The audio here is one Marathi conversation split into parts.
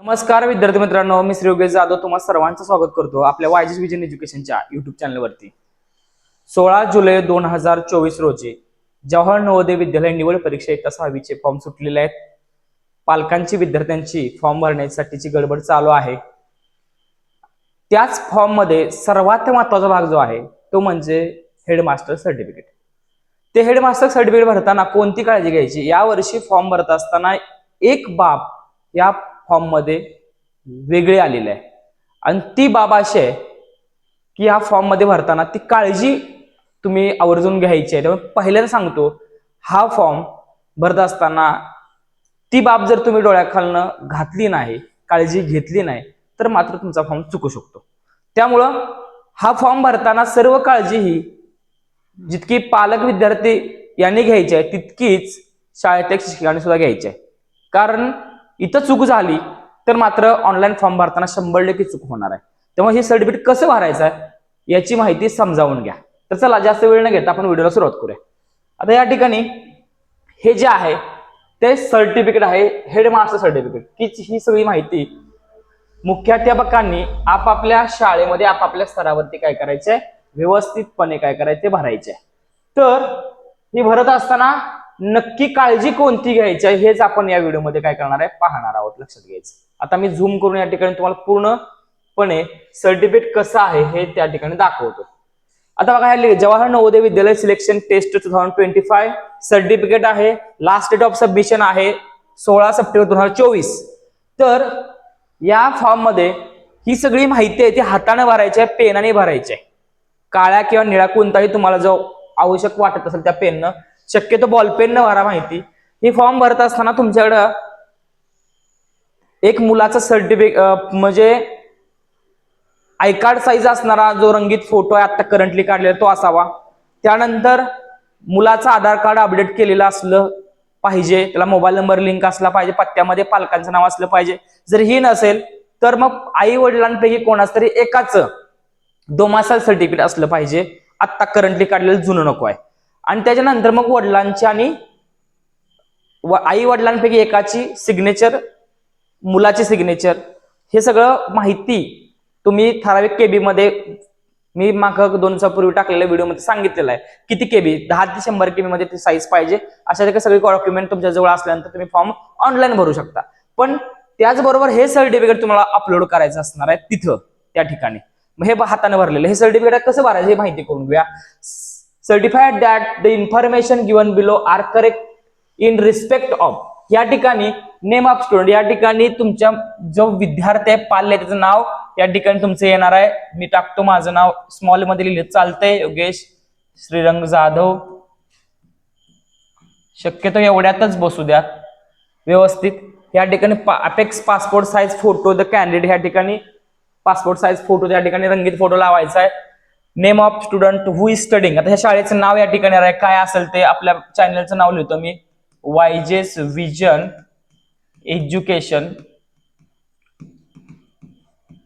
नमस्कार विद्यार्थी मित्रांनो मी श्री योगेश जाधव. तुम्हाला सर्वांचं स्वागत करतो आपल्या वायजेस विजन एज्युकेशनच्या युट्यूब चॅनलवरती सोळा जुलै दोन हजार चोवीस रोजी जवाहर नवोदय विद्यालय निवड परीक्षा एक सहावीचे फॉर्म सुटलेले आहेत पालकांची विद्यार्थ्यांची फॉर्म भरण्यासाठीची गडबड चालू आहे. त्याच फॉर्ममध्ये सर्वात महत्त्वाचा भाग जो आहे तो म्हणजे हेडमास्टर सर्टिफिकेट ते हेडमास्टर सर्टिफिकेट भरताना कोणती काळजी घ्यायची? यावर्षी फॉर्म भरत असताना एक बाब या फॉर्ममध्ये वेगळे आलेले आहे. आणि ती बाब अशी आहे की ह्या फॉर्ममध्ये भरताना ती काळजी तुम्ही आवर्जून घ्यायची आहे. त्यामुळे पहिल्यांदा सांगतो हा फॉर्म भरत असताना ती बाब जर तुम्ही डोळ्याखालनं घातली नाही काळजी घेतली नाही तर मात्र तुमचा फॉर्म चुकू शकतो. त्यामुळं हा फॉर्म भरताना सर्व काळजी ही जितकी पालक विद्यार्थी यांनी घ्यायची आहे तितकीच शाळेतल्या शिक्षकांनी सुद्धा घ्यायची आहे. कारण इथं चूक झाली तर मात्र ऑनलाईन फॉर्म भरताना शंभर टक्के चूक होणार आहे. तेव्हा हे सर्टिफिकेट कसं भरायचं आहे याची माहिती समजावून घ्या. तर चला जास्त वेळ न घेता आपण व्हिडिओला सुरुवात करूया. आता या ठिकाणी हे जे आहे ते सर्टिफिकेट आहे हेडमास्टर सर्टिफिकेट की ही सगळी माहिती मुख्याध्यापकांनी आपापल्या शाळेमध्ये आपापल्या स्तरावरती काय करायचंय? व्यवस्थितपणे काय करायचे भरायचे तर ही भरत असताना नक्की काळजी कोणती घ्यायची आहे हेच आपण या व्हिडिओमध्ये काय करणार आहे पाहणार आहोत. लक्षात घ्यायचं. आता मी झूम करून या ठिकाणी तुम्हाला पूर्णपणे सर्टिफिकेट कसं आहे हे त्या ठिकाणी दाखवतो. आता बघा हे Jawahar Navodaya Vidyalaya selection test two thousand twenty five certificate आहे. लास्ट डेट ऑफ सबमिशन आहे सोळा सप्टेंबर दोन हजार चोवीस. तर या फॉर्ममध्ये ही सगळी माहिती आहे ती हाताने भरायची आहे पेनाने भरायची आहे. काळ्या किंवा निळा कोणताही तुम्हाला जो आवश्यक वाटत असेल त्या पेननं शक्यतो बॉल पेननं भरा माहिती. ही फॉर्म भरत असताना तुमच्याकडं एक मुलाचं सर्टिफिकेट म्हणजे आय कार्ड साईज असणारा जो रंगीत फोटो आहे आता करंटली काढलेला तो असावा. त्यानंतर मुलाचं आधार कार्ड अपडेट केलेलं असलं पाहिजे. त्याला मोबाईल नंबर लिंक असला पाहिजे. पत्त्यामध्ये पालकांचं नाव असलं पाहिजे. जर ही नसेल तर मग आई वडिलांपैकी कोणाच तरी एकाच दोमासाल सर्टिफिकेट असलं पाहिजे. आत्ता करंटली काढलेलं जुनं नको आहे. आणि त्याच्यानंतर मग वडिलांची आणि आई वडिलांपैकी एकाची सिग्नेचर मुलाची सिग्नेचर हे सगळं माहिती तुम्ही ठराविक केबी मध्ये मी माग दोन दिवसापूर्वी टाकलेल्या व्हिडिओमध्ये सांगितलेलं आहे. किती केबी दहा ते शंभर केबी मध्ये ती साईज पाहिजे. अशा सगळे डॉक्युमेंट तुमच्या जवळ असल्यानंतर तुम्ही फॉर्म ऑनलाईन भरू शकता. पण त्याचबरोबर हे सर्टिफिकेट तुम्हाला अपलोड करायचं असणार आहे तिथं त्या ठिकाणी. मग हे हाताने भरलेलं हे सर्टिफिकेट कसं भरायचं हे माहिती करून घेऊया. Certified that the information given below are correct in respect of या ठिकाणी नेम ऑफ स्टुडंट या ठिकाणी तुमच्या जो विद्यार्थी आहे पाल्य त्याचं नाव या ठिकाणी तुमचं येणार आहे. मी टाकतो माझं नाव स्मॉलमध्ये लिहिलं चालतंय. योगेश श्रीरंग जाधव. शक्यतो एवढ्यातच बसू द्या. व्यवस्थित. या ठिकाणी affix passport size photo the candidate या ठिकाणी पासपोर्ट साईज फोटो त्या ठिकाणी रंगीत फोटो लावायचा आहे. Name of student who is studying आता ह्या शाळेचं नाव या ठिकाणी आहे. काय असेल ते आपल्या चॅनलचं नाव लिहितो मी. वायजेस विजन एज्युकेशन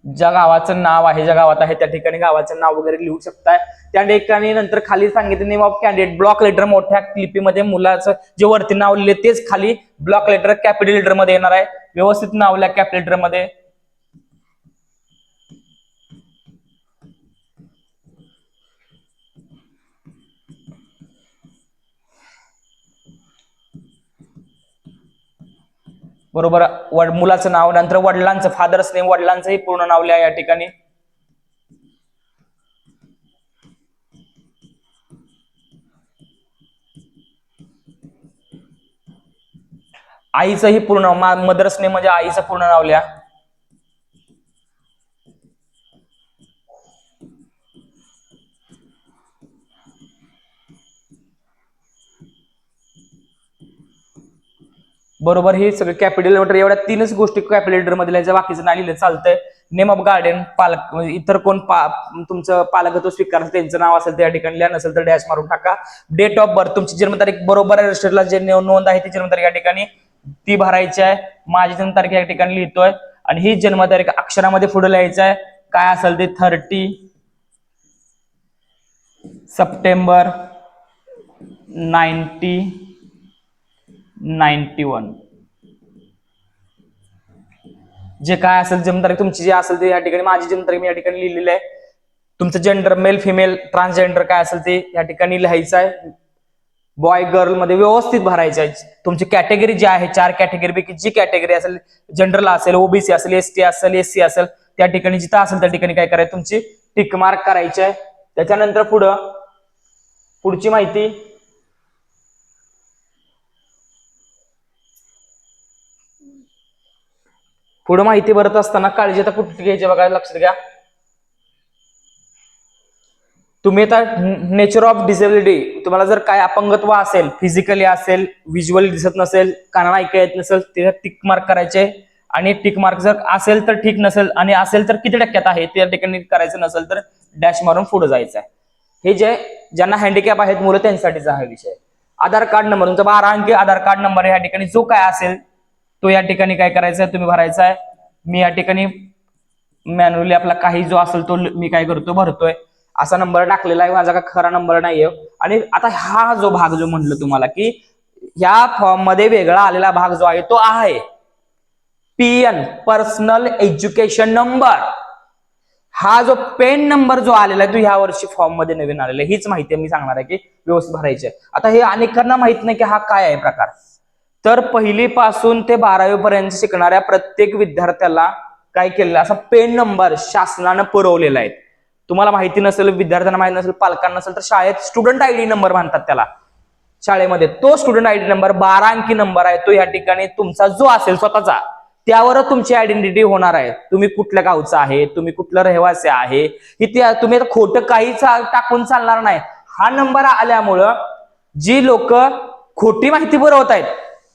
ज्या गावाचं नाव आहे ज्या गावात आहे त्या ठिकाणी गावाचं नाव वगैरे लिहू शकताय. त्या ठिकाणी नंतर खाली सांगितलं name of candidate block letter मोठ्या लिपीमध्ये मुलाचं जे वरती नाव लिहिले तेच खाली ब्लॉक लेटर कॅपिटल लेटरमध्ये येणार आहे. व्यवस्थित नाव लिहा कॅपिटल लेटर बरोबर वड मुलाचं नाव नंतर वडिलांचं फादर्स नेम वडिलांचंही पूर्ण नाव लिहा या ठिकाणी. आईचंही पूर्ण मदर्स नेम म्हणजे आईचं पूर्ण नाव लिहा. बरोबर हे सगळं कॅपिटल लेटर एवढ्या तीनच गोष्टी कॅपिटल लेटरमध्ये लिहायच्या बाकीचं नाही लिहिलं चालतंय. नेम ऑफ गार्डन पालक म्हणजे इतर कोण पा तुमचं पालकत्व स्वीकार त्यांचं नाव असेल त्या ठिकाणी लिहा नसेल तर डॅश मारून टाका. डेट ऑफ बर्थ तुमची जन्मतारीख बरोबर रजिस्टरला जे नोंद आहे ती जन्मतारीख या ठिकाणी ती भरायची आहे. माझी जन्मतारीख या ठिकाणी लिहितोय. आणि ही जन्मतारीख अक्षरामध्ये पुढे लिहायचं आहे. काय असेल ते thirty September ninety ninety one. जे काय असेल जन्मतारीख तुमची जी असेल ते या ठिकाणी माझी जन्मतारीख मी या ठिकाणी लिहिलेली आहे. तुमचं जेंडर मेल फिमेल ट्रान्सजेंडर काय असेल ते या ठिकाणी लिहायचं आहे. बॉय गर्लमध्ये व्यवस्थित भरायचं आहे. तुमची कॅटेगरी जी आहे चार कॅटेगरी पैकी जी कॅटेगरी असेल जनरल असेल ओबीसी असेल एसटी असेल एससी असेल त्या ठिकाणी जिथं असेल त्या ठिकाणी काय करायचं? तुमची टिक मार्क करायची आहे. त्याच्यानंतर पुढं पुढची माहिती पुढं माहिती भरत असताना काळजी आता कुठली घ्यायची बघा लक्षात घ्या. तुम्ही आता नेचर ऑफ डिसेबिलिटी तुम्हाला जर काय अपंगत्व असेल फिजिकली असेल व्हिज्युअली दिसत नसेल कानाला ऐका येत नसेल ते टिक मार्क करायचे आणि टिक मार्क जर असेल तर ठीक नसेल आणि असेल तर किती टक्क्यात आहे त्या ठिकाणी करायचं नसेल तर डॅश मारून पुढे जायचं आहे. हे जे ज्यांना हँडिकॅप आहेत मुलं त्यांच्यासाठीचा हा विषय आधार कार्ड नंबर तुमचा बारा अंकी आधार कार्ड नंबर या ठिकाणी जो काय असेल तो या ठिकाणी काय करायचा आहे तुम्ही भरायचा आहे मी या ठिकाणी मॅन्युअली आपला काही जो असेल तो मी काय करतो? भरतोय. असा नंबर टाकलेला आहे. माझा का खरा नंबर नाहीये. आणि आता हा जो भाग जो म्हणलं तुम्हाला की ह्या फॉर्ममध्ये वेगळा आलेला भाग जो आहे तो आहे. पीएन पर्सनल एज्युकेशन नंबर हा जो पेन नंबर जो आलेला आहे तो ह्या वर्षी फॉर्ममध्ये नवीन आलेला आहे. हीच माहिती मी सांगणार आहे की व्यवस्थित भरायची आहे. आता हे अनेकांना माहीत नाही की हा काय आहे प्रकार. तर पहिली पासून ते बारावीपर्यंत शिकणाऱ्या प्रत्येक विद्यार्थ्याला काय केलेलं असा पेन नंबर शासनानं पुरवलेला आहे. तुम्हाला माहिती नसेल विद्यार्थ्यांना माहिती नसेल पालकांना नसेल तर शाळेत स्टुडंट आयडी नंबर म्हणतात त्याला. शाळेमध्ये तो स्टुडंट आयडी नंबर बारा अंकी नंबर आहे तो या ठिकाणी तुमचा जो असेल स्वतःचा त्यावरच तुमची आयडेंटिटी होणार आहे. तुम्ही कुठल्या गावचा आहे तुम्ही कुठलं रहिवासी आहे ही तुम्ही खोटं काही टाकून चालणार नाही. हा नंबर आल्यामुळं जी लोक खोटी माहिती पुरवत आहेत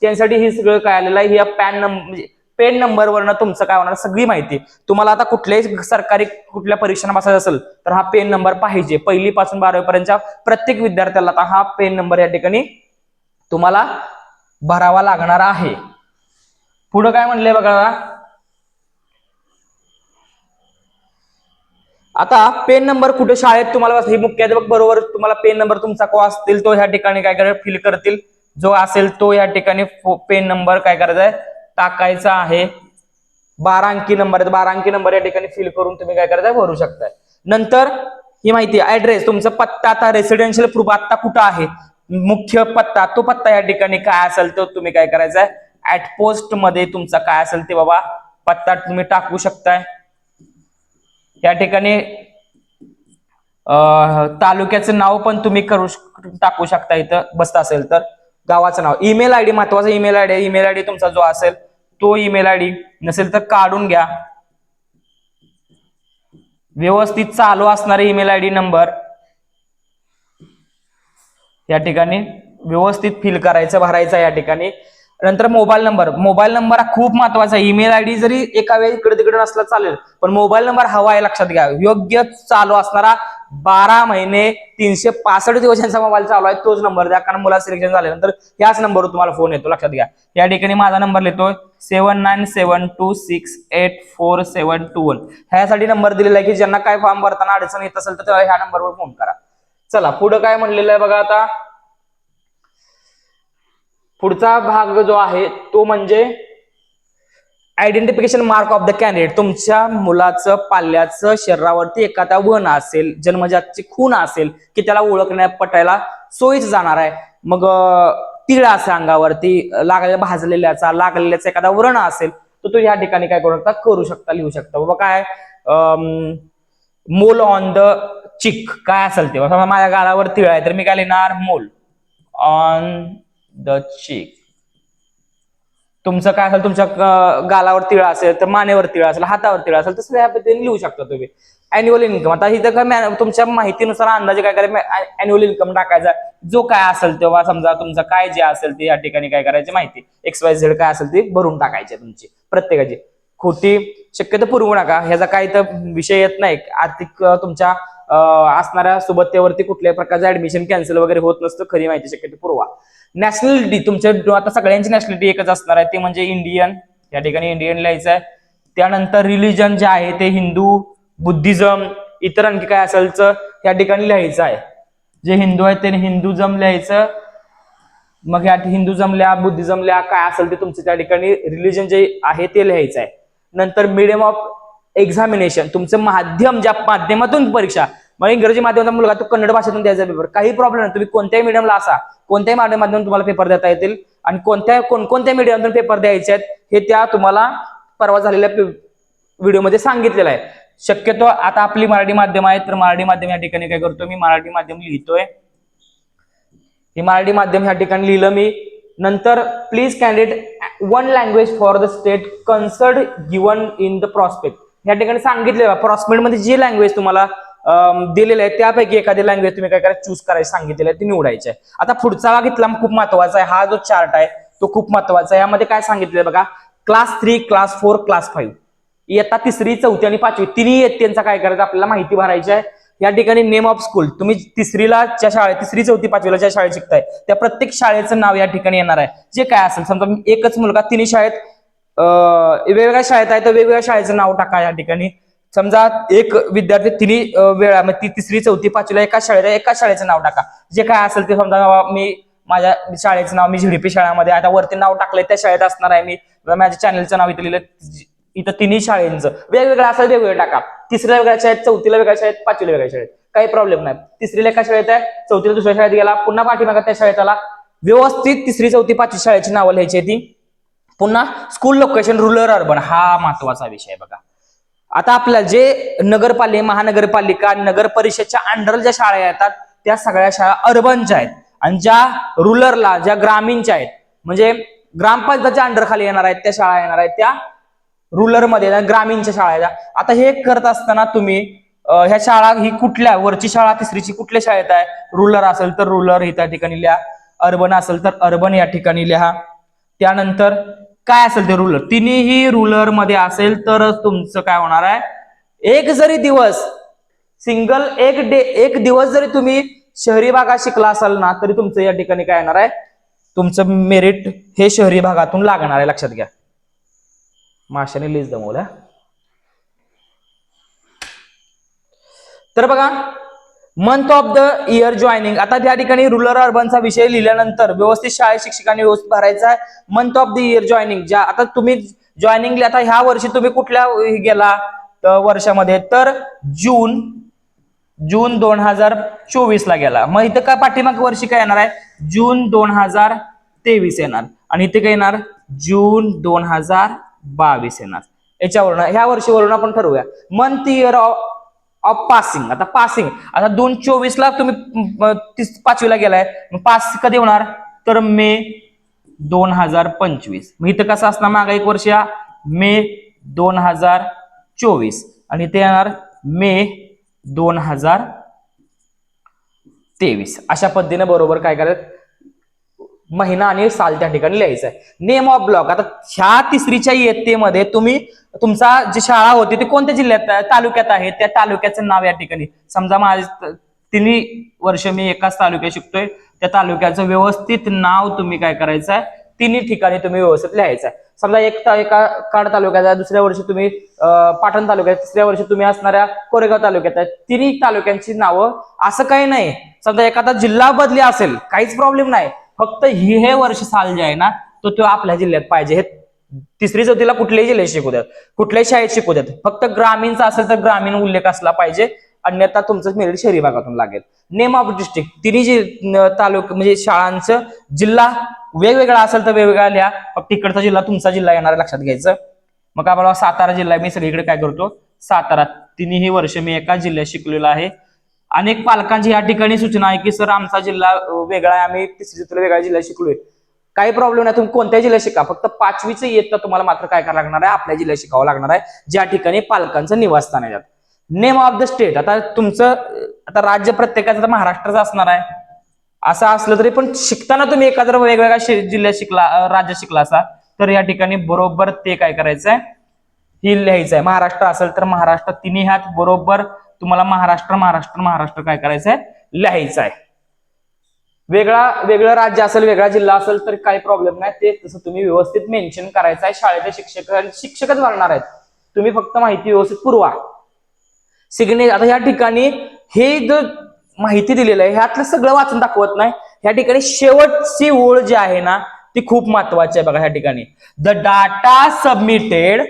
त्यांसाठी हे सगळं काय आलेलं आहे? या पॅन नंबर म्हणजे पेन नंबरवरनं तुमचं काय होणार सगळी माहिती. तुम्हाला आता कुठल्याही सरकारी कुठल्या परीक्षांना बसायचं असेल तर हा पेन नंबर पाहिजे. पहिली पासून बारावीपर्यंतच्या प्रत्येक विद्यार्थ्याला आता हा पेन नंबर या ठिकाणी तुम्हाला भरावा लागणार आहे. पुढं काय म्हणले बघा आता पेन नंबर कुठे शाळेत तुम्हाला हे मुख्याध्यापक बरोबर तुम्हाला पेन नंबर तुमचा को असतील तो ह्या ठिकाणी काय करेल फिल करतील. जो असेल तो या ठिकाणी पेन नंबर काय करायचा आहे? टाकायचा आहे. बारा अंकी नंबर आहे बारा अंकी नंबर या ठिकाणी फिल करून तुम्ही काय करायचं भरू शकताय. नंतर ही माहिती ऍड्रेस तुमचा पत्ता आता रेसिडेन्शियल प्रूफ आता कुठं आहे? मुख्य पत्ता तो पत्ता या ठिकाणी काय असेल तो तुम्ही काय करायचा आहे? ऍट पोस्टमध्ये तुमचा काय असेल ते बाबा पत्ता तुम्ही टाकू शकताय. या ठिकाणी तालुक्याचं नाव पण तुम्ही करू टाकू शकता इथं बसत असेल तर. गावाचं नाव. ईमेल आयडी महत्त्वाचा ईमेल आयडी ईमेल आयडी तुमचा जो असेल तो ईमेल आयडी नसेल तर काढून घ्या. व्यवस्थित चालू असणारे ईमेल आयडी नंबर या ठिकाणी व्यवस्थित फिल करायचं भरायचं या ठिकाणी. नंतर मोबाईल नंबर मोबाईल नंबर हा खूप महत्त्वाचा आहे. ईमेल आयडी जरी एका वेळी इकडे तिकडे नसला चालेल पण मोबाईल नंबर हवा आहे लक्षात घ्या. योग्य चालू असणारा बारा महिने तीनशे पासष्ट दिवस यांचा मोबाईल चालू आहे. तोच नंबर द्या कारण मुला सिलेक्शन झाल्यानंतर ह्याच नंबरवर तुम्हाला फोन येतो. लक्षात घ्या. या ठिकाणी माझा नंबर लिहितोय seven nine seven two six eight four seven two one ह्यासाठी नंबर दिलेला आहे की ज्यांना काय फॉर्म भरताना अडचण येत असेल तर ह्या नंबरवर फोन करा. चला पुढं काय म्हणलेलं आहे बघा आता. पुढचा भाग जो आहे तो म्हणजे identification mark of the candidate तुमच्या मुलाचं पाल्याचं शरीरावरती एखादा वन असेल जन्मजातची खून असेल की त्याला ओळखण्या पटायला सोयीच जाणार आहे. मग तीळ तिळ असेल अंगावरती लागलेल्या भाजलेल्याचा लागलेल्याचा एखादा व्रण असेल तर तो या ठिकाणी काय करू शकता? करू शकता लिहू शकता. बाबा काय मोल ऑन द चिक काय असेल ते? समजा माझ्या गालावर तिळ आहे तर मी काय लिहिणार? मोल ऑन द चिक तुमचं काय असेल तुमच्या गालावर तिळ असेल तर मानेवर तिळ असेल हातावर तिळ असेल तसं या पद्धतीने लिहू शकता तुम्ही. अॅन्युअल इन्कम आता इथं काय तुमच्या माहितीनुसार अंदाजे काय करायचं अॅन्युअल इन्कम टाकायचा. जो काय असेल तेव्हा समजा तुमचं काय जे असेल ते या ठिकाणी काय करायची माहिती. एक्स वाय झेड काय असेल ती भरून टाकायची तुमची प्रत्येकाची. खोटी शक्यतो पुरवू नका. ह्याचा काही तर विषय येत नाही. आर्थिक तुमच्या असणाऱ्या सुबत्तेवरती कुठल्याही प्रकारचं ऍडमिशन कॅन्सल वगैरे होत नसतं खरी माहिती शक्यतो पुरवा. नॅशनॅलिटी तुमच्या आता सगळ्यांची नॅशनॅलिटी एकच असणार आहे ते म्हणजे इंडियन या ठिकाणी इंडियन लिहायचं आहे. त्यानंतर रिलिजन जे आहे ते हिंदू बुद्धिझम इतर आणखी काय असेल तर या ठिकाणी लिहायचं आहे. जे हिंदू आहे ते हिंदुझम लिहायचं. मग या हिंदुझम लिहा बुद्धिझम लिहा काय असेल ते तुमचं त्या ठिकाणी रिलिजन जे आहे ते लिहायचं आहे. नंतर मिडियम ऑफ एक्झामिनेशन तुमचं माध्यम ज्या माध्यमातून परीक्षा मग इंग्रजी माध्यमाचा मुलगा तो कन्नड भाषेतून द्यायचा पेपर काही प्रॉब्लेम नाही. तुम्ही कोणत्याही मीडियमला असा. कोणत्याही माध्यमातून तुम्हाला पेपर देता येतील. आणि कोणत्या कोणकोणत्या मीडियमतून पेपर द्यायचे आहेत हे त्या तुम्हाला परवा झालेल्या व्हिडिओमध्ये सांगितलेलं आहे. शक्यतो आता आपली मराठी माध्यम आहे तर मराठी माध्यम या ठिकाणी काय करतो मी? मराठी माध्यम लिहितोय. हे मराठी माध्यम ह्या ठिकाणी लिहिलं मी. नंतर please candidate one language for the state concerned given in the prospect या ठिकाणी सांगितले प्रॉस्पेक्टमध्ये जी लँग्वेज तुम्हाला दिलेले दिलेलं आहे त्यापैकी एखादी लँग्वेज तुम्ही काय करायचं चूज करायची सांगितलेलं आहे ती निवडायची आहे. आता पुढचा भाग इथला खूप महत्त्वाचा आहे. हा जो चार्ट आहे तो खूप महत्त्वाचा आहे. यामध्ये काय सांगितलंय बघा class three class four class five इयत्ता तिसरी चौथी आणि पाचवी तिन्ही इयत्तेंचा काय करायचं आपल्याला माहिती भरायची आहे. या ठिकाणी नेम ऑफ स्कूल तुम्ही तिसरीला ज्या शाळेत तिसरी चौथी पाचवीला ज्या शाळेत शिकताय त्या प्रत्येक शाळेचं नाव या ठिकाणी येणार आहे. जे काय असेल समजा एकच मुलगा तिन्ही शाळेत वेगवेगळ्या शाळेत आहे तर वेगवेगळ्या शाळेचं नाव टाका या ठिकाणी. समजा एक विद्यार्थी तिन्ही वेळा म्हणजे ती तिसरी चौथी पाचवीला एका शाळेत आहे, एका शाळेचं नाव टाका. जे काय असेल ते समजा बाबा मी माझ्या शाळेचं नाव मी झिडपी शाळेमध्ये आता वरती नाव टाकलंय त्या शाळेत असणार आहे मी. माझ्या चॅनलचं नाव इथं लिहिलं इथं तिन्ही शाळेंचं. वेगवेगळं असेल वेगवेगळं टाका. तिसऱ्या वेगळ्या शाळेत चौथीला वेगळ्या शाळेत पाचवीला वेगळ्या शाळेत. काही प्रॉब्लेम नाही. तिसरीला एका शाळेत आहे चौथीला दुसऱ्या शाळेत गेला पुन्हा पाठीमागा त्या शाळेत आला. व्यवस्थित तिसरी चौथी पाचवी शाळेची नावं लिहायची ती. पुन्हा स्कूल लोकेशन रुरल अर्बन हा महत्त्वाचा विषय आहे बघा. आता आपल्याला जे नगरपालिका महानगरपालिका नगर परिषदच्या अंडर ज्या शाळा येतात त्या सगळ्या शाळा अर्बनच्या आहेत. आणि ज्या रुरलला ज्या ग्रामीणच्या आहेत म्हणजे ग्रामपंचायतच्या अंडर खाली येणार आहेत त्या शाळा येणार आहेत त्या रुरलमध्ये ग्रामीणच्या शाळा आहेत. आता हे करत असताना तुम्ही ह्या शाळा ही कुठल्या वरची शाळा तिसरीची कुठल्या शाळेत आहे? रुरल असेल तर रुरल ही त्या ठिकाणी लिहा. अर्बन असेल तर अर्बन या ठिकाणी लिहा. त्यानंतर काय असेल ते रुलर तिन्ही रुलरमध्ये असेल तरच तुमचं काय होणार आहे? एक जरी दिवस सिंगल एक डे एक दिवस जरी तुम्ही शहरी भागात शिकला असाल ना तरी तुमचं या ठिकाणी काय येणार आहे? तुमचं मेरिट हे शहरी भागातून लागणार आहे लक्षात घ्या. माशाने लिस्ट जमवल्या. तर बघा month of the year joining आता त्या ठिकाणी रुरल अर्बनचा विषय लिहिल्यानंतर व्यवस्थित शाळेत शिक्षकांनी व्यवस्थित भरायचा आहे. Month of the year joining ज्या आता तुम्ही जॉईनिंग आता ह्या वर्षी तुम्ही कुठल्या गेला वर्षामध्ये? तर जून जून दोन हजार चोवीस ला गेला. मग इथं काय पाठीमाग वर्षी काय येणार आहे? जून दोन हजार तेवीस येणार. आणि इथे काय येणार? जून दोन हजार बावीस येणार. याच्यावरून ह्या वर्षीवरून आपण ठरवूया. मंथ इयर ऑफ पासिंग आता पासिंग आता दोन चोवीस ला तुम्ही तीस पाचवीला गेलाय. पास कधी होणार? तर मे दोन हजार पंचवीस. मग इथं कसं असणार मागा एक वर्ष या? मे दोन हजार चोवीस. आणि इथे येणार मे दोन हजार तेवीस. अशा पद्धतीने बरोबर काय करायचं? महिना आणि साल त्या ठिकाणी लिहायचं आहे. नेम ऑफ ब्लॉक आता ह्या तिसरीच्या इयत्तेमध्ये तुम्ही तुमचा जी शाळा होती ती कोणत्या जिल्ह्यात तालुक्यात आहे? त्या तालुक्याचं नाव या ठिकाणी. समजा माझे तिन्ही वर्ष मी एकाच तालुक्यात शिकतोय. त्या तालुक्याचं व्यवस्थित नाव तुम्ही काय करायचं आहे तिन्ही ठिकाणी तुम्ही व्यवस्थित लिहायचं आहे समजा एक ता- एका काड तालुक्यात आहे दुसऱ्या वर्षी तुम्ही पाटण तालुक्यात तिसऱ्या वर्षी तुम्ही असणाऱ्या कोरेगाव तालुक्यात आहे. तिन्ही तालुक्यांची नावं असं काही नाही. समजा एखादा जिल्हा बदली असेल काहीच प्रॉब्लेम नाही. फक्त ही हे वर्ष साल जे आहे ना तो तो आपल्या जिल्ह्यात पाहिजे. हे तिसरी चौथीला कुठल्याही जिल्ह्यात शिकू द्यात कुठल्याही शाळेत शिकू द्यात फक्त ग्रामीणचा असेल तर ग्रामीण उल्लेख असला पाहिजे अन्यथा तुमचं मेरिट शहरी भागातून लागेल. नेम ऑफ डिस्ट्रिक्ट तिन्ही जे तालुक म्हणजे शाळांचं जिल्हा वेगवेगळा असेल तर वेगवेगळा लिहा फक्त तिकडचा जिल्हा तुमचा जिल्हा येणार लक्षात घ्यायचं. मग आम्हाला सातारा जिल्हा मी सगळीकडे काय करतो? सातारा तिन्ही वर्ष मी एका जिल्ह्यात शिकलेलो आहे. अनेक पालकांची या ठिकाणी सूचना आहे की सर आमचा जिल्हा वेगळा आहे आम्ही तिसरी वेगळ्या जिल्ह्यात शिकलोय. काही प्रॉब्लेम नाही तुम्ही कोणत्या जिल्ह्यात शिका. फक्त पाचवीचं इयत्ता तुम्हाला मात्र काय करावं लागणार आहे? आपल्या जिल्ह्यात शिकावं लागणार आहे. ज्या ठिकाणी पालकांचं निवासस्थान आहे नेम ऑफ द स्टेट आता तुमचं आता राज्य प्रत्येकाचं तर महाराष्ट्राचं असणार आहे. असं असलं तरी पण शिकताना तुम्ही एका जर वेगवेगळ्या जिल्ह्यात शिकला राज्य शिकला असा तर या ठिकाणी बरोबर ते काय करायचं आहे ही लिहायचं आहे महाराष्ट्र असेल तर महाराष्ट्र. तिन्ही ह्यात बरोबर तुम्हाला महाराष्ट्र महाराष्ट्र महाराष्ट्र काय करायचं आहे लिहायचं आहे वेगळा वेगळं राज्य असेल वेगळा जिल्हा असेल तर काही प्रॉब्लेम नाही. ते तसं तुम्ही व्यवस्थित मेन्शन करायचं आहे शाळेचे शिक्षक शिक्षकच भरणार आहेत. तुम्ही फक्त माहिती व्यवस्थित पुरवा. सिग्नेचर आता ह्या ठिकाणी हे जो माहिती दिलेलं आहे ह्यातलं सगळं वाचून दाखवत नाही. ह्या ठिकाणी शेवटची ओळ जी आहे ना ती खूप महत्वाची आहे बघा ह्या ठिकाणी. The data submitted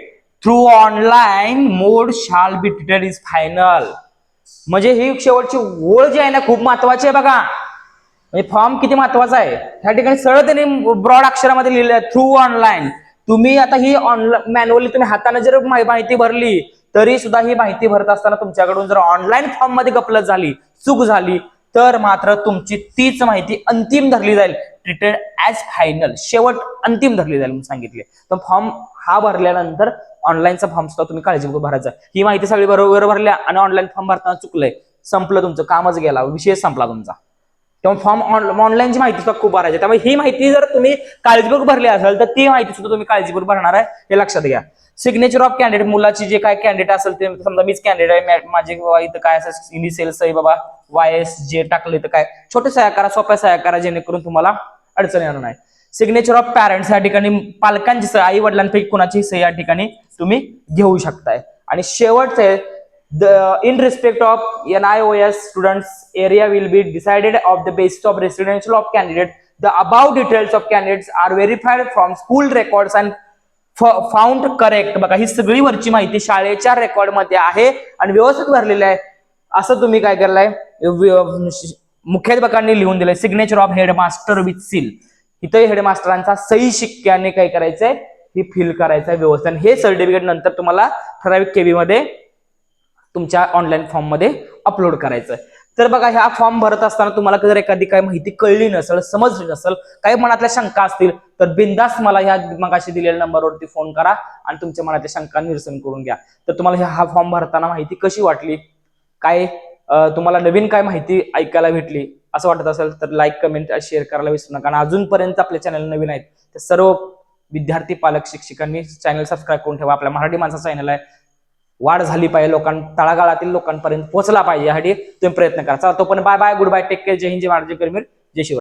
through online mode shall be treated is final म्हणजे ही शेवटची ओळ जी आहे ना खूप महत्वाची आहे बघा. म्हणजे फॉर्म किती महत्त्वाचा आहे? ह्या ठिकाणी सरळ त्यांनी ब्रॉड अक्षरामध्ये लिहिलं आहे थ्रू ऑनलाईन तुम्ही आता ही ऑनलाईन मॅन्युअली तुम्ही हाताने जर माहिती भरली तरी सुद्धा ही माहिती भरत असताना तुमच्याकडून जर ऑनलाईन फॉर्ममध्ये गपलत झाली चूक झाली तर मात्र तुमची तीच माहिती अंतिम धरली जाईल. ट्रीटेड ऍज फायनल शेवट अंतिम धरली जाईल म्हणून सांगितले. तर फॉर्म हा भरल्यानंतर ऑनलाईनचा फॉर्म सुद्धा तुम्ही काळजीपूर्वक भरायचा ही माहिती सगळी बरोबर भरल्या आणि ऑनलाईन फॉर्म भरताना चुकलंय. संपलं तुमचं कामच गेला विषय संपला तुमचा. तेव्हा फॉर्म ऑनलाईनची माहिती सुद्धा खूप भरायची आहे. त्यामुळे ही माहिती जर तुम्ही काळजीपूर्वक भरली असेल तर ती माहिती सुद्धा तुम्ही काळजीपूर्वक भरणार आहे हे लक्षात घ्या. सिग्नेचर ऑफ कॅन्डिडेट मुलाची जे काय कॅन्डिडेट असेल ते समजा मीच कॅन्डिडेट आहे माझे इथं काय असं इनिसेल्स आहे बाबा वाय एस जे टाकले तर काय छोटे सह्या करा सोप्या सह्या करा जेणेकरून तुम्हाला अडचण येणार नाही. सिग्नेचर ऑफ पॅरेंट्स या ठिकाणी पालकांची आई वडिलांपैकी कोणाची सही या ठिकाणी तुम्ही घेऊ शकताय. आणि शेवटचे the uh, in respect of NIOS students area will be decided of the basis of residential of candidate. The above details of candidates are verified from school records and found correct बघा ही सगळी वरची माहिती शाळेच्या रेकॉर्डमध्ये आहे आणि व्यवस्थित भरलेली आहे. असं तुम्ही काय करलाय मुख्याध्यापकांनी लिहून दिलंय signature of headmaster with seal इथं हेडमास्टरांचा सही शिक्क्याने काय करायचंय? ही फिल करायचं आहे व्यवस्थित हे सर्टिफिकेट नंतर तुम्हाला ठराविक केबी मध्ये तुमच्या ऑनलाईन फॉर्ममध्ये अपलोड करायचं तर बघा ह्या फॉर्म भरत असताना तुम्हाला जर एखादी काही माहिती कळली नसेल समजली नसेल काही मनातल्या शंका असतील तर बिंदास मला ह्या मगाशी दिलेल्या नंबरवरती फोन करा आणि तुमच्या मनातल्या शंका निरसन करून घ्या. तर तुम्हाला ह्या- हा फॉर्म भरताना माहिती कशी वाटली? काय तुम्हाला नवीन काय माहिती ऐकायला भेटली? असं वाटत असेल तर लाईक कमेंट शेअर करायला विसरू नका. आणि अजूनपर्यंत आपले चॅनल नवीन आहेत तर सर्व विद्यार्थी पालक शिक्षकांनी चॅनल सबस्क्राईब करून ठेवा. आपल्या मराठी माणसाचा चॅनल आहे. वाढ झाली पाहिजे लोकां तळागाळातील लोकांपर्यंत पोहोचला पाहिजे यासाठी तुम्ही प्रयत्न करा. चला तो पण bye bye good bye take care जय हिंद जय महाराज जय करमीर जय शिव